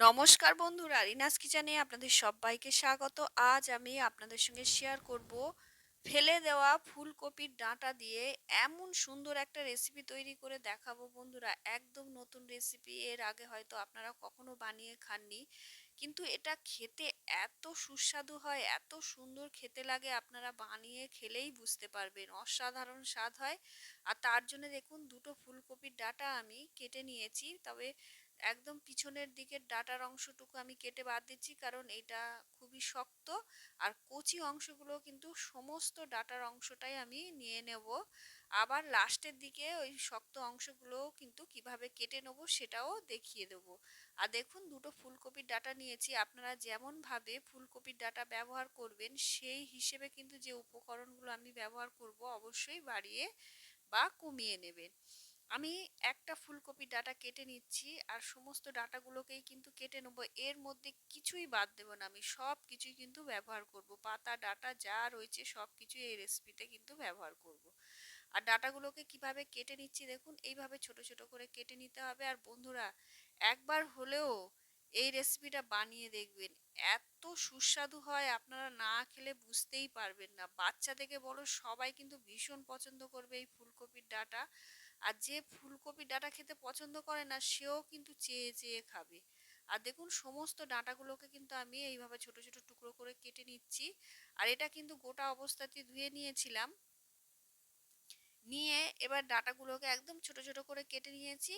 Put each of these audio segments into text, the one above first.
নমস্কার বন্ধুরা, রিনাস কিচেনে আপনাদের সবাইকে স্বাগত। আজ আমি আপনাদের সঙ্গে শেয়ার করব ফেলে দেওয়া ফুলকপির ডাঁটা দিয়ে এমন সুন্দর একটা রেসিপি তৈরি করে দেখাবো বন্ধুরা। একদম নতুন রেসিপি এর আগে হয়তো আপনারা কখনো বানিয়ে খাননি। কিন্তু এটা খেতে এত সুস্বাদু হয়, এত সুন্দর খেতে লাগে, আপনারা বানিয়ে খেলেই বুঝতে পারবেন। অসাধারণ স্বাদ হয়। আর তার জন্য দেখুন, দুটো ফুলকপির ডাঁটা আমি কেটে নিয়েছি। তবে একদম পিছনের দিকের ডাটার অংশটুকু আমি কেটে বাদ দিচ্ছি, কারণ এটা খুবই শক্ত। আর কচি অংশগুলো কিন্তু সমস্ত ডাটার অংশটাই আমি নিয়ে নেব। আবার লাস্টের দিকে ওই শক্ত অংশগুলো কিন্তু কীভাবে কেটে নেব সেটাও দেখিয়ে দেবো। আর দেখুন, দুটো ফুলকপির ডাটা নিয়েছি। আপনারা যেমনভাবে ফুলকপির ডাটা ব্যবহার করবেন, সেই হিসেবে কিন্তু যে উপকরণগুলো আমি ব্যবহার করব, অবশ্যই বাড়িয়ে বা কমিয়ে নেবেন। আমি একটা ফুলকপি ডাটা কেটে নিচ্ছি আর সমস্ত ডাটাগুলোকেই কিন্তু কেটে নেব। এর মধ্যে কিছুই বাদ দেবো না আমি সব কিছুই কিন্তু ব্যবহার করব। পাতা, ডাটা যা রয়েছে সব কিছুই এই রেসিপিতে কিন্তু ব্যবহার করব। আর ডাটাগুলোকে কীভাবে কেটে নিচ্ছি দেখুন, এইভাবে ছোট ছোট করে কেটে নিতে হবে। আর বন্ধুরা, একবার হলেও এই রেসিপিটা বানিয়ে দেখবেন। এত সুস্বাদু হয়, আপনারা না খেলে বুঝতেই পারবেন না। বাচ্চা থেকে বড় সবাই কিন্তু ভীষণ পছন্দ করবে এই ফুলকপির ডাটা। আর যে ফুলকপি ডাঁটা খেতে পছন্দ করে না, সেও কিন্তু চেয়ে চেয়ে খাবে। আর দেখুন, সমস্ত ডাঁটাগুলোকে কিন্তু আমি এইভাবে ছোট ছোট টুকরো করে কেটে নিচ্ছি। আর এটা কিন্তু গোটা অবস্থাতে ধুয়ে নিয়েছিলাম। নিয়ে এবার ডাঁটাগুলোকে একদম ছোট ছোট করে কেটে নিয়েছি।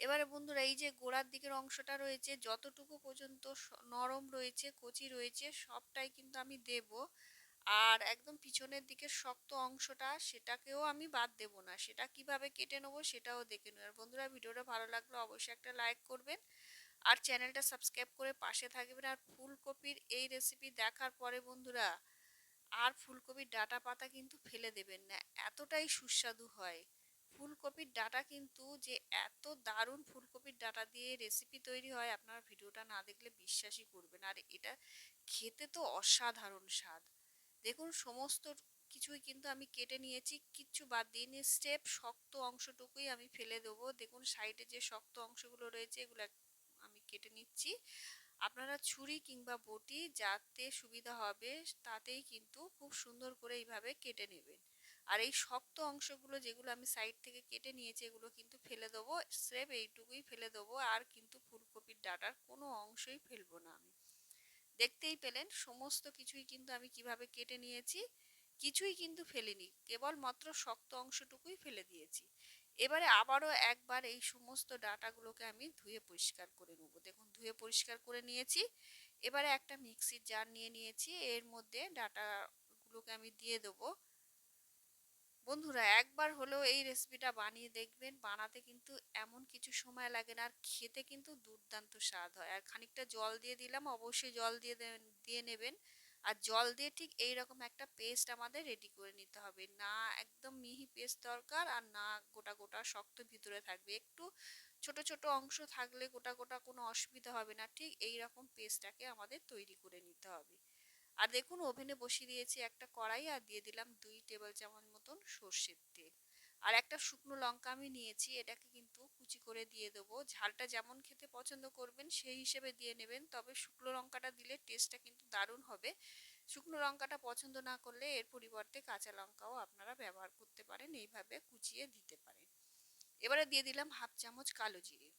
এবারে বন্ধুরা, এই যে গোড়ার দিকের অংশটা রয়েছে, যতটুকু পর্যন্ত নরম রয়েছে, কচি রয়েছে, সবটাই কিন্তু আমি দেব। আর একদম পিছনের দিকের শক্ত অংশটা সেটাকেও আমি বাদ দেব না। সেটা কীভাবে কেটে নেব সেটাও দেখে নেব আর বন্ধুরা, ভিডিওটা ভালো লাগলে অবশ্যই একটা লাইক করবেন আর চ্যানেলটা সাবস্ক্রাইব করে পাশে থাকবেন। আর ফুলকপির এই রেসিপি দেখার পরে বন্ধুরা, আর ফুলকপির ডাটা পাতা কিন্তু ফেলে দেবেন না, এতটাই সুস্বাদু হয়। ফুলকপির ডাটা কিন্তু যে এত দারুণ ফুলকপির ডাটা দিয়ে রেসিপি তৈরি হয়, আপনারা ভিডিওটা না দেখলে বিশ্বাসই করবেন আর এটা খেতে তো অসাধারণ স্বাদ। দেখুন, সমস্ত কিছুই কিন্তু আমি কেটে নিয়েছি। কিচ্ছু বাদ দিইনি। স্টেপ, শক্ত অংশটুকুই আমি ফেলে দেবো। দেখুন, সাইডে যে শক্ত অংশগুলো রয়েছে, এগুলো আমি কেটে নিচ্ছি। আপনারা ছুরি কিংবা বটি যাতে সুবিধা হবে, তাতেই কিন্তু খুব সুন্দর করে এইভাবে কেটে নেবেন। আর এই শক্ত অংশগুলো যেগুলো আমি সাইড থেকে কেটে নিয়েছি, এগুলো কিন্তু ফেলে দেবো। স্রেফ এইটুকুই ফেলে দেবো। আর কিন্তু ফুলকপির ডাটার কোনো অংশই ফেলব না আমি। দেখতেই পেলেন সমস্ত কিছুই কিন্তু আমি কীভাবে কেটে নিয়েছি, কিছুই কিন্তু ফেলিনি, কেবলমাত্র শক্ত অংশটুকুই ফেলে দিয়েছি। এবারে আবারও একবার এই সমস্ত ডাটাগুলোকে আমি ধুয়ে পরিষ্কার করে নেব। দেখুন, ধুয়ে পরিষ্কার করে নিয়েছি, এবারে একটা মিক্সির জার নিয়ে নিয়েছি, এর মধ্যে ডাটাগুলোকে আমি দিয়ে দেবো। বন্ধুরা, একবার হলেও এই রেসিপিটা বানিয়ে দেখবেন। বানাতে কিন্তু এমন কিছু সময় লাগে না, আর খেতে কিন্তু দুর্দান্ত স্বাদ হয়। আর খানিকটা জল দিয়ে দিলাম, অবশ্যই জল দিয়ে দিয়ে নেবেন। আর জল দিয়ে ঠিক এই রকম একটা পেস্ট আমাদের রেডি করে নিতে হবে। না একদম মিহি পেস্ট দরকার, আর না গোটা গোটা শক্ত ভিতরে থাকবে। একটু ছোট ছোট অংশ থাকলে গোটা গোটা কোনো অসুবিধা হবে না। ঠিক এই রকম পেস্টটাকে আমাদের তৈরি করে নিতে হবে। আর দেখুন, ওভেনে বসিয়ে দিয়েছি একটা কড়াই, আর দিয়ে দিলাম দুই টেবিল চামচ মতন সর্ষের তেল। আর একটা শুকনো লঙ্কা আমি নিয়েছি, এটাকে কিন্তু কুচি করে দিয়ে দেবো। ঝালটা যেমন খেতে পছন্দ করবেন, সেই হিসেবে দিয়ে নেবেন। তবে শুকনো লঙ্কাটা দিলে টেস্টটা কিন্তু দারুণ হবে। শুকনো লঙ্কাটা পছন্দ না করলে এর পরিবর্তে কাঁচা লঙ্কাও আপনারা ব্যবহার করতে পারেন, এইভাবে কুচিয়ে দিতে পারেন। এবারে দিয়ে দিলাম হাফ চামচ কালো জিরে।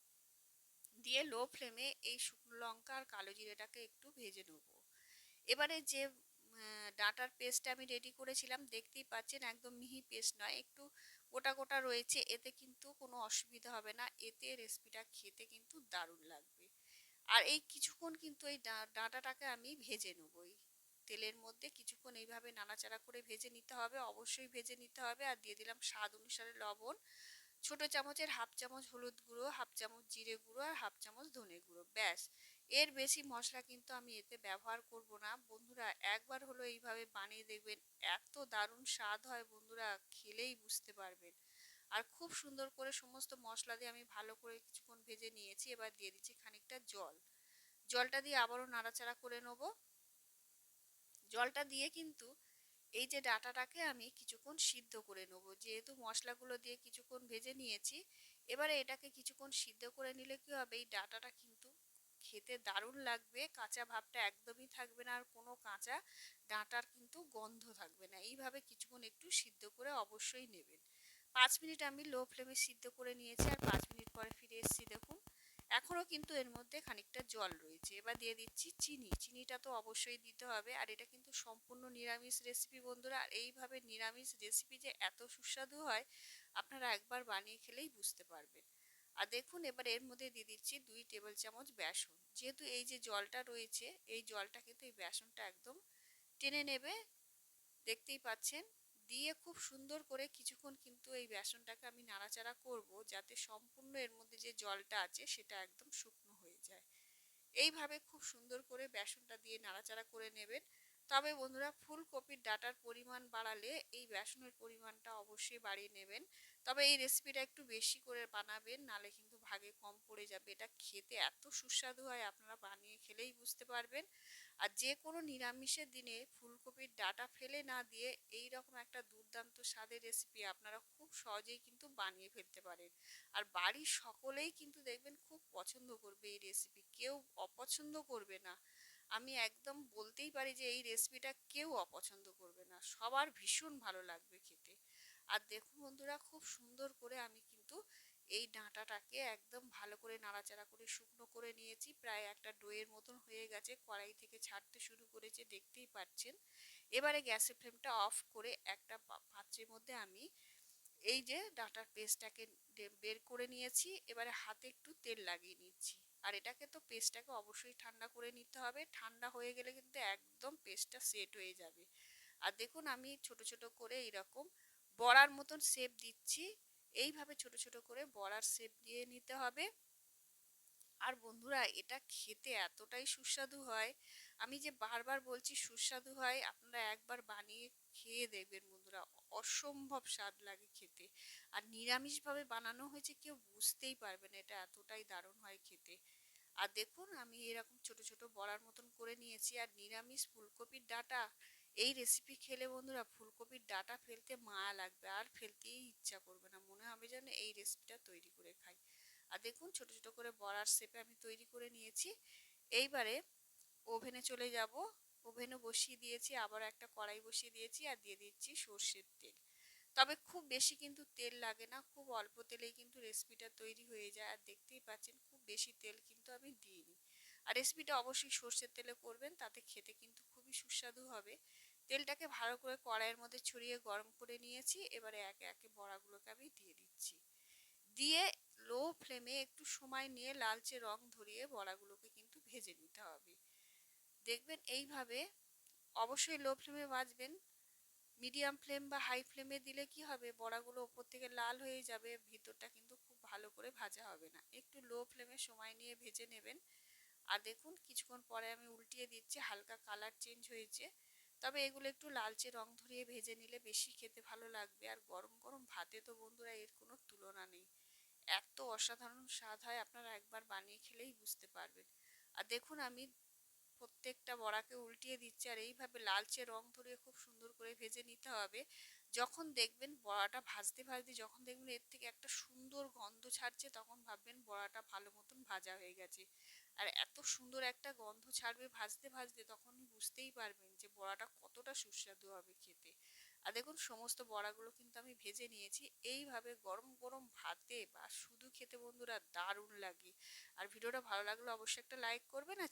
দিয়ে লো ফ্লেমে এই শুকনো লঙ্কা আর কালো জিরেটাকে একটু ভেজে নেব। এবারে যে ডাটার পেস্টটা আমি রেডি করেছিলাম। দেখতেই পাচ্ছেন একদম মিহি পেস্ট নয়, একটু গোটা গোটা রয়েছে। এতে কিন্তু কোনো অসুবিধা হবে না। এতে রেসিপিটা খেতে কিন্তু দারুণ লাগবে। আর এই কিছুক্ষণ কিন্তু এই ডাঁটাটাকে আমি ভেজে নেবই। তেলের মধ্যে কিছুক্ষণ এইভাবে নাড়াচাড়া করে ভেজে নিতে হবে। অবশ্যই ভেজে নিতে হবে। আর দিয়ে দিলাম স্বাদ অনুসারে লবণ। ছোট চামচের হাফ চামচ হলুদ গুঁড়ো, হাফ চামচ জিরে গুঁড়ো আর হাফ চামচ ধনে গুঁড়ো। ব্যাস। এর বেশি মশলা কিন্তু আমি এতে ব্যবহার করব না। বন্ধুরা, একবার হলো এইভাবে বানিয়ে দেখবেন, এত দারুণ স্বাদ হয় বন্ধুরা, খেলেই বুঝতে পারবেন। আর খুব সুন্দর করে সমস্ত মশলা দিয়ে আমি ভালো করে কিছুক্ষণ ভেজে নিয়েছি, এবার দিয়ে দিচ্ছি খানিকটা জল। জলটা দিয়ে আবারও নাড়াচাড়া করে নেব। জলটা দিয়ে কিন্তু এই যে ডাটাটাকে আমি কিছুক্ষণ সিদ্ধ করে নেব। যেহেতু মশলাগুলো দিয়ে কিছুক্ষণ ভেজে নিয়েছি, এবারে এটাকে কিছুক্ষণ সিদ্ধ করে নিলে কি হবে? এই ডাটাটা কিন্তু খেতে দারুণ লাগবে, কাঁচা ভাবটা একদমই থাকবে না, আর কোনো কাঁচা ডাঁটার কিন্তু গন্ধ থাকবে না। এইভাবে কিছুক্ষণ একটু সিদ্ধ করে অবশ্যই নেবেন। পাঁচ মিনিট আমি লো ফ্লেমে সিদ্ধ করে নিয়েছি, আর পাঁচ মিনিট পরে ফিরে এসেছি দেখুন, এখনও কিন্তু এর মধ্যে খানিকটা জল রয়েছে। এবার দিয়ে দিচ্ছি চিনি, চিনিটা তো অবশ্যই দিতে হবে, আর এটা কিন্তু সম্পূর্ণ নিরামিষ রেসিপি বন্ধুরা, আর এইভাবে নিরামিষ রেসিপি যে এত সুস্বাদু হয়, আপনারা একবার বানিয়ে খেলেই বুঝতে পারবেন। আর দেখুন, এবার এর মধ্যে দিয়ে দিচ্ছি দুই টেবিল চামচ বেসন। যেহেতু এই যে জলটা রয়েছে, এই জলটা কিন্তু এই বেসনটা একদম টেনে নেবে। দেখতেই পাচ্ছেন, দিয়ে খুব সুন্দর করে কিছুক্ষণ কিন্তু এই বেসনটাকে আমি নাড়াচাড়া করব যাতে সম্পূর্ণ এর মধ্যে যে জলটা আছে, সেটা একদম শুকনো হয়ে যায়। এইভাবে খুব সুন্দর করে বেসনটা দিয়ে নাড়াচাড়া করে নেবেন। তবে বন্ধুরা ফুলকপির ডাটার পরিমাণ বাড়ালে এই বেসনের পরিমাণটা অবশ্যই বাড়িয়ে নেবেন। তবে এই রেসিপিটা একটু বেশি করে বানাবেন, নালে কিন্তু ভাগে কম পড়ে যাবে। এটা খেতে এত সুস্বাদু হয়, আপনারা বানিয়ে খেলেই বুঝতে পারবেন। আর যে কোনো নিরামিষের দিনে ফুলকপির ডাটা ফেলে না দিয়ে এই রকম একটা দুর্দান্ত স্বাদের রেসিপি আপনারা খুব সহজেই কিন্তু বানিয়ে ফেলতে পারেন। আর বাড়ির সকলেই কিন্তু দেখবেন খুব পছন্দ করবে এই রেসিপি কেউ অপছন্দ করবে না। আমি একদম বলতেই পারি যে, এই রেসিপিটা কেউ অপছন্দ করবে না। সবার ভীষণ ভালো লাগবে খেতে। আর দেখুন বন্ধুরা, খুব সুন্দর করে আমি কিন্তু এই ডাঁটাটাকে একদম ভালো করে নাড়াচাড়া করে শুকনো করে নিয়েছি। প্রায় একটা ডোয়ের মতন হয়ে গেছে, কড়াই থেকে ছাড়তে শুরু করেছে, দেখতেই পাচ্ছেন। এবারে গ্যাসের ফ্লেমটা অফ করে একটা পাত্রের মধ্যে আমি এই যে ডাঁটার পেস্টটাকে বের করে নিয়েছি। এবারে হাতে একটু তেল লাগিয়ে নিচ্ছি। আর এটাকে তো পেস্টটাকে অবশ্যই ঠান্ডা করে নিতে হবে। ঠান্ডা হয়ে গেলে কিন্তু একদম পেস্টটা সেট হয়ে যাবে। আর দেখুন আমি ছোট ছোট করে এইরকম বড়ার মতন শেপ দিচ্ছি। এইভাবে ছোট ছোট করে বড়ার শেপ দিয়ে নিতে হবে। আর বন্ধুরা, এটা খেতে এতটাই সুস্বাদু হয় আমি যে বারবার বলছি সুস্বাদু হয়, আপনারা একবার বানিয়ে খেয়ে দেখবেন বন্ধুরা। অসম্ভব স্বাদ লাগে খেতে। আর নিরামিষভাবে বানানো হয়েছে কেউ বুঝতেই পারবে না এটা এতটাই দারুণ হয় খেতে। আর দেখুন, আমি এরকম ছোট ছোট বড়ার মতন করে নিয়েছি। আর নিরামিষ ফুলকপির ডাটা, এই রেসিপি খেলে বন্ধুরা ফুলকপির ডাটা ফেলতে মায়া লাগবে। আর ফেলতেই ইচ্ছা করবে না। মনে হবে যেন এই রেসিপিটা তৈরি করে খাই। আর দেখুন, ছোট ছোট করে বড়ার শেপে আমি তৈরি করে নিয়েছি। এইবারে ওভেনে চলে যাব। ওভেনে বসিয়ে দিয়েছি আবার একটা কড়াই বসিয়ে দিয়েছি আর দিয়ে দিচ্ছি সর্ষের তেল। তবে খুব বেশি কিন্তু তেল লাগে না, খুব অল্প তেলেই কিন্তু রেসিপিটা তৈরি হয়ে যায়। আর দেখতেই পাচ্ছেন খুব বেশি তেল কিন্তু আমি দিইনি। আর রেসিপিটা অবশ্যই সর্ষের তেলে করবেন, তাতে খেতে কিন্তু খুবই সুস্বাদু হবে। তেলটাকে ভালো করে কড়াইয়ের মধ্যে ছড়িয়ে গরম করে নিয়েছি, এবারে একে একে বড়াগুলোকে আমি দিয়ে দিচ্ছি। দিয়ে লো ফ্লেমে একটু সময় নিয়ে লালচে রং ধরিয়ে বড়াগুলোকে কিন্তু ভেজে নিতে হবে। দেখবেন এইভাবে অবশ্যই লো ফ্লেমে ভাজবেন মিডিয়াম ফ্লেম বা হাই ফ্লেমে দিলে কি হবে? বড়াগুলো ওপর থেকে লাল হয়ে যাবে, ভিতরটা কিন্তু খুব ভালো করে ভাজা হবে না। একটু লো ফ্লেমে সময় নিয়ে ভেজে নেবেন। আর দেখুন, কিছুক্ষণ পরে আমি উল্টিয়ে দিচ্ছি, হালকা কালার চেঞ্জ হয়েছে। তবে এগুলো একটু লালচে রং ধরিয়ে ভেজে নিলে বেশি খেতে ভালো লাগবে। আর গরম গরম ভাতে তো বন্ধুরা এর কোনো তুলনা নেই। এত অসাধারণ স্বাদ হয়, আপনারা একবার বানিয়ে খেলেই বুঝতে পারবেন। আর দেখুন, আমি প্রত্যেকটা বড়াকে উল্টিয়ে দিচ্ছে আর এইভাবে লালচে রং ধরিয়ে খুব সুন্দর করে ভেজে নিতে হবে। যখন দেখবেন বড়াটা ভাজতে ভাজতে, যখন দেখবেন এর থেকে একটা সুন্দর গন্ধ ছাড়ছে, তখন ভাববেন বড়াটা ভালো মতন ভাজা হয়ে গেছে। আর এত সুন্দর একটা গন্ধ ছাড়বে ভাজতে ভাজতে, তখন বুঝতেই পারবেন যে বড়াটা কতটা সুস্বাদু হবে খেতে। আর দেখুন, সমস্ত বড়াগুলো কিন্তু আমি ভেজে নিয়েছি। এইভাবে গরম গরম ভাতে বা শুধু খেতে বন্ধুরা দারুণ লাগে। আর ভিডিওটা ভালো লাগলে অবশ্যই একটা লাইক করবেন, আর